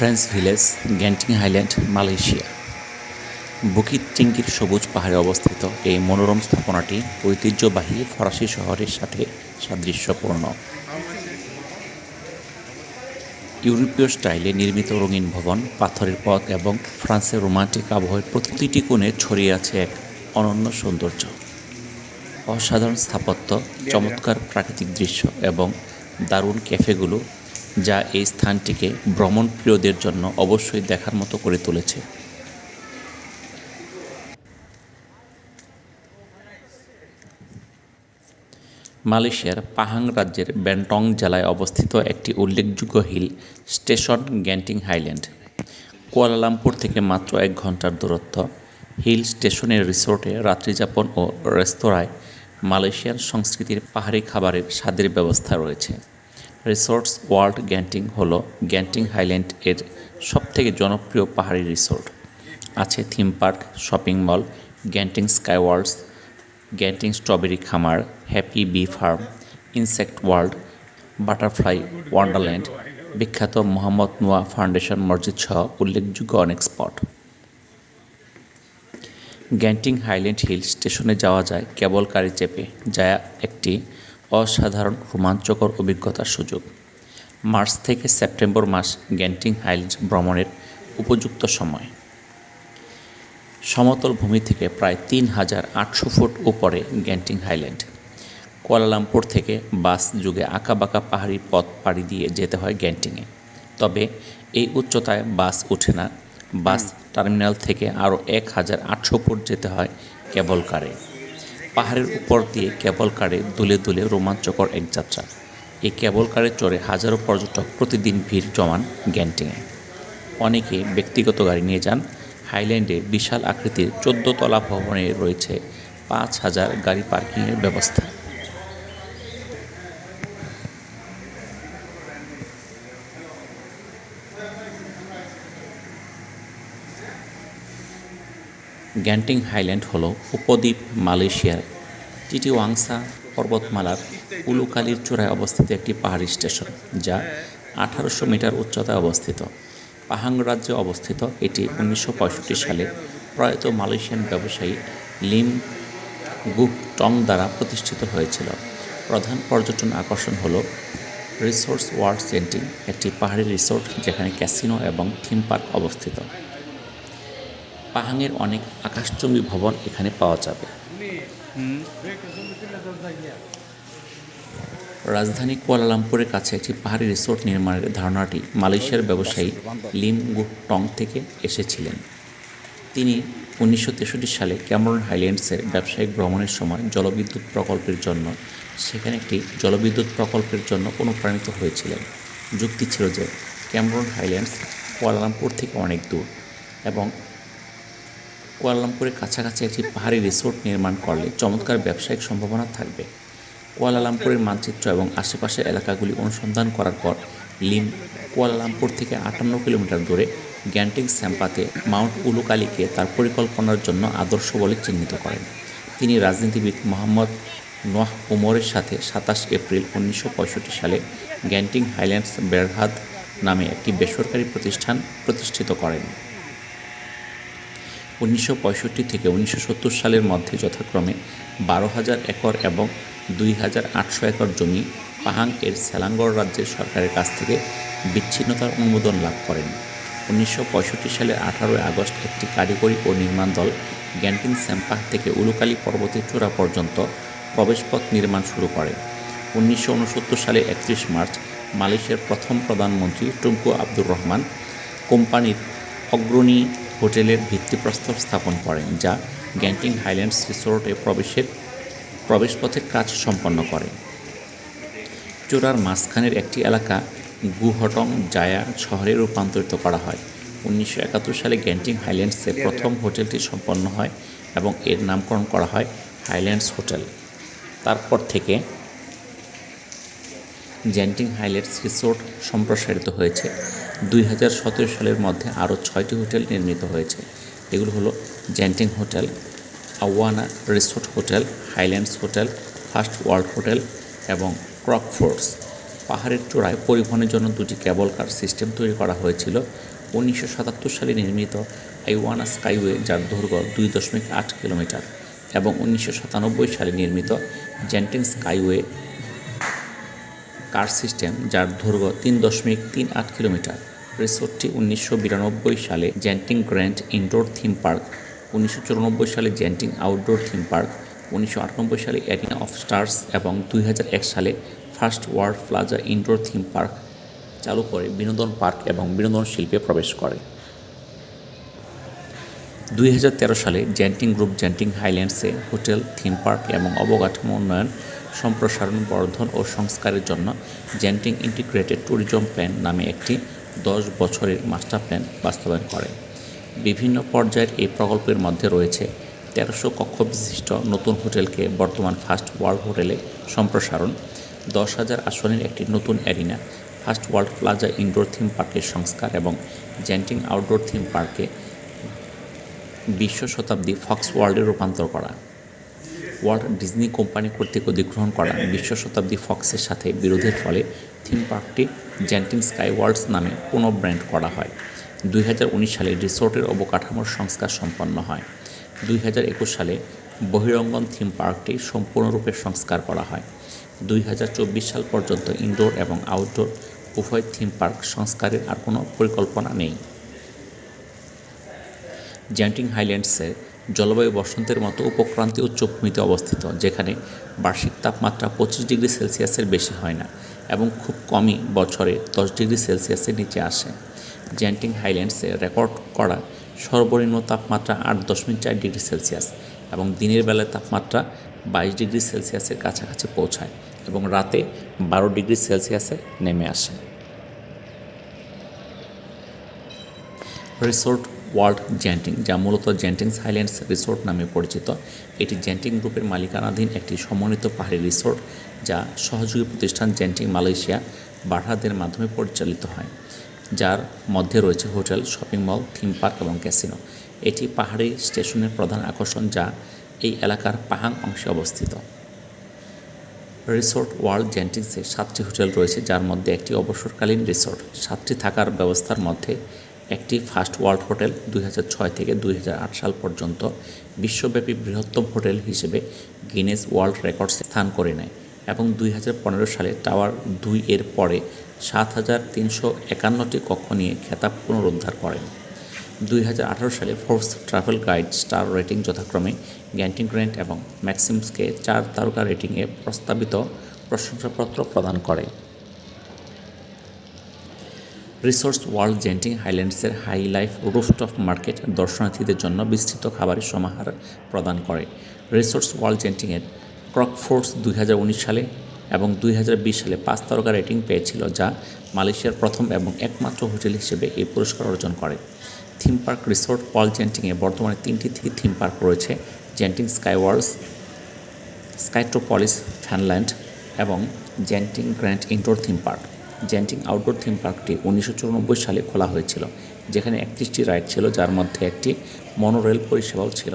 French village, Genting Highland, Malaysia. Bukit টিঙ্কির সবুজ পাহাড়ে অবস্থিত এই মনোরম স্থাপনাটি ঐতিহ্যবাহী ফরাসি শহরের সাথে সাদৃশ্যপূর্ণ। ইউরোপীয় স্টাইলে নির্মিত রঙিন ভবন, পাথরের পথ এবং ফ্রান্সের রোমান্টিক আবহাওয়ার প্রতিটি কোণে ছড়িয়ে আছে এক অনন্য সৌন্দর্য। অসাধারণ স্থাপত্য, চমৎকার প্রাকৃতিক দৃশ্য এবং দারুণ ক্যাফেগুলো যা এই স্থানটিকে ভ্রমণপ্রিয়দের জন্য অবশ্যই দেখার মতো করে তুলেছে। মালয়েশিয়ার পাহাং রাজ্যের ব্যান্টং জেলায় অবস্থিত একটি উল্লেখযোগ্য hill station Genting Highland. Kuala Lumpur থেকে মাত্র এক ঘণ্টার দূরত্ব। হিল স্টেশনের রিসোর্টে রাত্রিযাপন ও রেস্তোরাঁয় মালয়েশিয়ার সংস্কৃতির পাহাড়ি খাবারের স্বাদের ব্যবস্থা রয়েছে। রিসোর্টস ওয়ার্ল্ড গ্যান্টিং হল গ্যান্টিং হাইল্যান্ড এর সবথেকে জনপ্রিয় পাহাড়ি রিসোর্ট। আছে theme park, shopping mall, Genting Sky Worlds Genting strawberry খামার, happy bee farm, insect world, butterfly wonderland, বিখ্যাত মোহাম্মদ নোয়া ফাউন্ডেশন মসজিদ সহ উল্লেখযোগ্য অনেক স্পট। গ্যান্টিং হাইল্যান্ড হিল স্টেশনে যাওয়া যায় কেবল গাড়ি চেপে, যা একটি অসাধারণ রোমাঞ্চকর অভিজ্ঞতার সুযোগ। মার্চ থেকে সেপ্টেম্বর মাস গ্যান্টিং হাইল্যান্ড ভ্রমণের উপযুক্ত সময়। সমতল ভূমি থেকে প্রায় তিন হাজার আটশো ফুট উপরে গ্যান্টিং হাইল্যান্ড। কুয়ালালামপুর থেকে বাস যুগে আঁকাবাঁকা পাহাড়ি পথ পাড়ি দিয়ে যেতে হয় গ্যান্টিংয়ে। তবে এই উচ্চতায় বাস ওঠে না। বাস টার্মিনাল থেকে আরও এক হাজার আটশো ফুট যেতে হয় কেবল কারে। পাহাড়ের উপর দিয়ে কেবল কারে দুলে দুলে রোমাঞ্চকর এক যাত্রা। এই কেবল কারে চড়ে হাজারো পর্যটক প্রতিদিন ভিড় জমান গ্যান্টিংয়ে অনেকে ব্যক্তিগত গাড়ি নিয়ে যান। হাইল্যান্ডে বিশাল আকৃতির চোদ্দ তলা ভবনে রয়েছে পাঁচ হাজার গাড়ি পার্কিংয়ের ব্যবস্থা। গ্যান্টিং হাইল্যান্ড হল উপদ্বীপ মালয়েশিয়ার টিটিওয়াংসা পর্বতমালার উলুকালির চূড়ায় অবস্থিত একটি পাহাড়ি স্টেশন, যা আঠারোশো মিটার উচ্চতায় অবস্থিত। পাহাং রাজ্যে অবস্থিত, এটি উনিশশো পঁয়ষট্টি সালে প্রয়াত মালয়েশিয়ান ব্যবসায়ী লিম গুক টং দ্বারা প্রতিষ্ঠিত হয়েছিল। প্রধান পর্যটন আকর্ষণ হল রিসোর্স ওয়ার্ল্ড সেন্টিং, একটি পাহাড়ি রিসোর্ট যেখানে ক্যাসিনো এবং থিম পার্ক অবস্থিত। পাহাংয়ের অনেক আকাশচুম্বী ভবন এখানে পাওয়া যাবে। রাজধানী কুয়ালালামপুরের কাছে একটি পাহাড়ি রিসোর্ট নির্মাণের ধারণাটি মালয়েশিয়ার ব্যবসায়ী লিম গুক টং থেকে এসেছিলেন। তিনি উনিশশো তেষট্টি সালে ক্যামরন হাইল্যান্ডসের ব্যবসায়িক ভ্রমণের সময় জলবিদ্যুৎ প্রকল্পের জন্য, সেখানে একটি জলবিদ্যুৎ প্রকল্পের জন্য অনুপ্রাণিত হয়েছিলেন। যুক্তি ছিল যে ক্যামরন হাইল্যান্ডস কুয়ালালামপুর থেকে অনেক দূর এবং কুয়ালালামপুরের কাছাকাছি একটি পাহাড়ি রিসোর্ট নির্মাণ করলে চমৎকার ব্যবসায়িক সম্ভাবনা থাকবে। কুয়ালালামপুরের মানচিত্র এবং আশেপাশের এলাকাগুলি অনুসন্ধান করার পর লিম কুয়ালালামপুর থেকে আটান্ন কিলোমিটার দূরে গ্যান্টিং স্যাম্পাতে মাউন্ট উলুকালিকে তার পরিকল্পনার জন্য আদর্শ বলে চিহ্নিত করেন। তিনি রাজনীতিবিদ মোহাম্মদ নোয়াহ উমরের সাথে সাতাশ এপ্রিল উনিশশো পঁয়ষট্টি সালে গ্যান্টিং হাইল্যান্ডস বেরহাদ নামে একটি বেসরকারি প্রতিষ্ঠান প্রতিষ্ঠিত করেন। উনিশশো পঁয়ষট্টি থেকে উনিশশো সত্তর সালের মধ্যে যথাক্রমে বারো হাজার একর এবং দুই হাজার আটশো একর জমি পাহাং এর সেলাঙ্গড় রাজ্যের সরকারের কাছ থেকে বিচ্ছিন্নতার অনুমোদন লাভ করেন। উনিশশো সালের আঠারোই আগস্ট একটি কারিগরি ও নির্মাণ দল গ্যান্টিন স্যাম্পাহ থেকে উলুকালি পর্বতের চূড়া পর্যন্ত প্রবেশপথ নির্মাণ শুরু করে। উনিশশো উনসত্তর সালে একত্রিশ মার্চ মালয়েশিয়ার প্রথম প্রধানমন্ত্রী টুঙ্কু আব্দুর রহমান কোম্পানির অগ্রণী হোটেলের ভিত্তিপ্রস্তর স্থাপন করেন, যা গ্যান্টিং হাইল্যান্ডস রিসোর্টে প্রবেশের প্রবেশপথের কাজ সম্পন্ন করে। চূড়ার মাঝখানের একটি এলাকা গুহটং জায়া শহরে রূপান্তরিত করা হয়। উনিশশো একাত্তর সালে গ্যান্টিং হাইল্যান্ডসে প্রথম হোটেলটি সম্পন্ন হয় এবং এর নামকরণ করা হয় হাইল্যান্ডস হোটেল। তারপর থেকে জ্যান্টিং হাইল্যান্ডস রিসোর্ট সম্প্রসারিত হয়েছে। দুই হাজার সতেরো সালের মধ্যে আরও ছয়টি হোটেল নির্মিত হয়েছে। এগুলো হলো Genting hotel, Awana resort hotel, Highlands hotel, First World hotel এবং ক্রকফোর্ডস পাহাড়ের চূড়ায় পরিবহনের জন্য দুটি কেবল কার সিস্টেম তৈরি করা হয়েছিল। উনিশশো সাতাত্তর সালে নির্মিত আইওয়ানা স্কাইওয়ে, যার দৈর্ঘ্য দুই দশমিক আট কিলোমিটার, এবং উনিশশো সাতানব্বই সালে নির্মিত জেন্টিং স্কাইওয়ে কার সিস্টেম যার দৈর্ঘ্য তিন দশমিক তিন আট কিলোমিটার। রিসোর্টটি উনিশশো বিরানব্বই সালে Genting Grand indoor theme park, উনিশশো চুরানব্বই সালে জেন্টিং আউটডোর থিম পার্ক, উনিশশো আটানব্বই সালে অ্যারিনা অফ স্টার্স এবং দুই হাজার এক সালে First World Plaza indoor theme park চালু করে বিনোদন পার্ক এবং বিনোদন শিল্পে প্রবেশ করে। দুই হাজার তেরো সালে জেন্টিং গ্রুপ জেন্টিং হাইল্যান্ডসে হোটেল, থিম পার্ক এবং অবকাঠামো উন্নয়ন সম্প্রসারণ, বর্ধন ও সংস্কারের জন্য জেন্টিং ইন্টিগ্রেটেড ট্যুরিজম প্ল্যান নামে একটি দশ বছরের মাস্টার প্ল্যান বাস্তবায়ন করে। বিভিন্ন পর্যায়ের এই প্রকল্পের মধ্যে রয়েছে তেরোশো কক্ষ বিশিষ্ট নতুন হোটেলকে বর্তমান ফার্স্ট ওয়ার্ল্ড হোটেলে সম্প্রসারণ, দশ হাজার আসনের একটি নতুন arena, First World Plaza indoor theme পার্কের সংস্কার এবং জেন্টিং আউটডোর থিম পার্কে বিশ্ব শতাব্দী ফক্স ওয়ার্ল্ডে রূপান্তর করা। ওয়ার্ল্ড ডিজনি কোম্পানি কর্তৃক অধিগ্রহণ করা বিশ্ব শতাব্দী ফক্সের সাথে বিরোধের ফলে থিম পার্কটি জেন্টিং স্কাই ওয়ার্ল্ডস নামে পুনঃব্র্যান্ড করা হয়। দুই হাজার উনিশ সালে রিসোর্টের অবকাঠামোর সংস্কার সম্পন্ন হয়। দুই হাজার একুশ সালে বহিরঙ্গন থিম পার্কটি সম্পূর্ণরূপে সংস্কার করা হয়। দুই হাজার চব্বিশ সাল পর্যন্ত ইনডোর এবং আউটডোর উভয় থিম পার্ক সংস্কারের আর কোনো পরিকল্পনা নেই। জ্যান্টিং হাইল্যান্ডসে জলবায়ু বসন্তের মতো উপক্রান্তীয় উচ্চভূমিতে অবস্থিত, যেখানে বার্ষিক তাপমাত্রা পঁচিশ ডিগ্রি সেলসিয়াসের বেশি হয় না এবং খুব কমই বছরে দশ ডিগ্রি সেলসিয়াসের নিচে আসে। জ্যান্টিং হাইল্যান্ডসে রেকর্ড করা সর্বনিম্ন তাপমাত্রা আট দশমিক চার ডিগ্রি সেলসিয়াস এবং দিনের বেলায় তাপমাত্রা বাইশ ডিগ্রি সেলসিয়াসের কাছাকাছি পৌঁছায় এবং রাতে বারো ডিগ্রি সেলসিয়াসে নেমে আসে। রিসোর্ট ওয়ার্ল্ড জেন্টিং, যা মূলত জেন্টিংস হাইল্যান্ডস রিসোর্ট নামে পরিচিত। এটি জেন্টিং গ্রুপের মালিকানাধীন একটি সমন্বিত পাহাড়ি রিসোর্ট, যা সহযোগী প্রতিষ্ঠান জেন্টিং মালয়েশিয়া বারহাদের মাধ্যমে পরিচালিত হয়, যার মধ্যে রয়েছে hotel, shopping mall, theme park এবং ক্যাসিনো। এটি পাহাড়ি স্টেশনের প্রধান আকর্ষণ, যা এই এলাকার পাহাং অংশে অবস্থিত। রিসোর্ট ওয়ার্ল্ড জেন্টিংসে সাতটি হোটেল রয়েছে, যার মধ্যে একটি অবসরকালীন রিসোর্ট। সাতটি থাকার ব্যবস্থার মধ্যে একটি ফার্স্ট ওয়ার্ল্ড হোটেল দুই হাজার ছয় থেকে দুই হাজার আট সাল পর্যন্ত বিশ্বব্যাপী বৃহত্তম হোটেল হিসেবে গিনেস ওয়ার্ল্ড রেকর্ডসে স্থান করে নেয় এবং দুই হাজার পনেরো সালে টাওয়ার দুই এর পরে সাত হাজার তিনশো একান্নটি কক্ষ নিয়ে খেতাব পুনরুদ্ধার করেন। দুই হাজার আঠারো সালে Forbes travel guide star rating যথাক্রমে গ্যান্টিং গ্র্যান্ট এবং ম্যাক্সিমসকে চার তারকা রেটিংয়ে প্রস্তাবিত প্রশংসাপত্র প্রদান করে। রিসোর্স ওয়ার্ল্ড জেন্টিং হাইল্যান্ডসের হাই লাইফ রুফটপ মার্কেট দর্শনার্থীদের জন্য বিস্তৃত খাবারের সমাহার প্রদান করে। রিসোর্স ওয়ার্ল্ড জেন্টিংয়ের ক্রকফোর্স দুই হাজার উনিশ সালে এবং দুই হাজার বিশ সালে পাঁচ তারকা রেটিং পেয়েছিল যা মালয়েশিয়ার প্রথম এবং একমাত্র হোটেল হিসেবে এই পুরস্কার অর্জন করে। থিম পার্ক রিসোর্ট ওয়ার্ল্ড জেন্টিংয়ে বর্তমানে তিনটি থিম পার্ক রয়েছে, Genting sky Worlds Skytropolis, Funland এবং Genting Grand indoor theme park. Genting outdoor theme পার্কটি উনিশশো চুরানব্বই সালে খোলা হয়েছিল, যেখানে একত্রিশটি রাইড ছিল, যার মধ্যে একটি মনোরেল পরিষেবাও ছিল।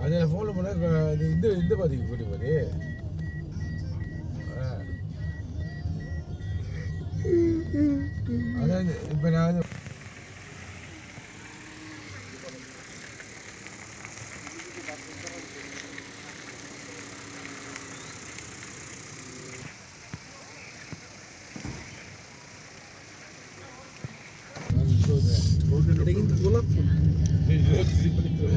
அதில் ஃபோன் பண்ண இந்த இந்த பாதிக்கு போயிட்டு பாரு. அதாவது இப்போ நான் Entrou lá fora.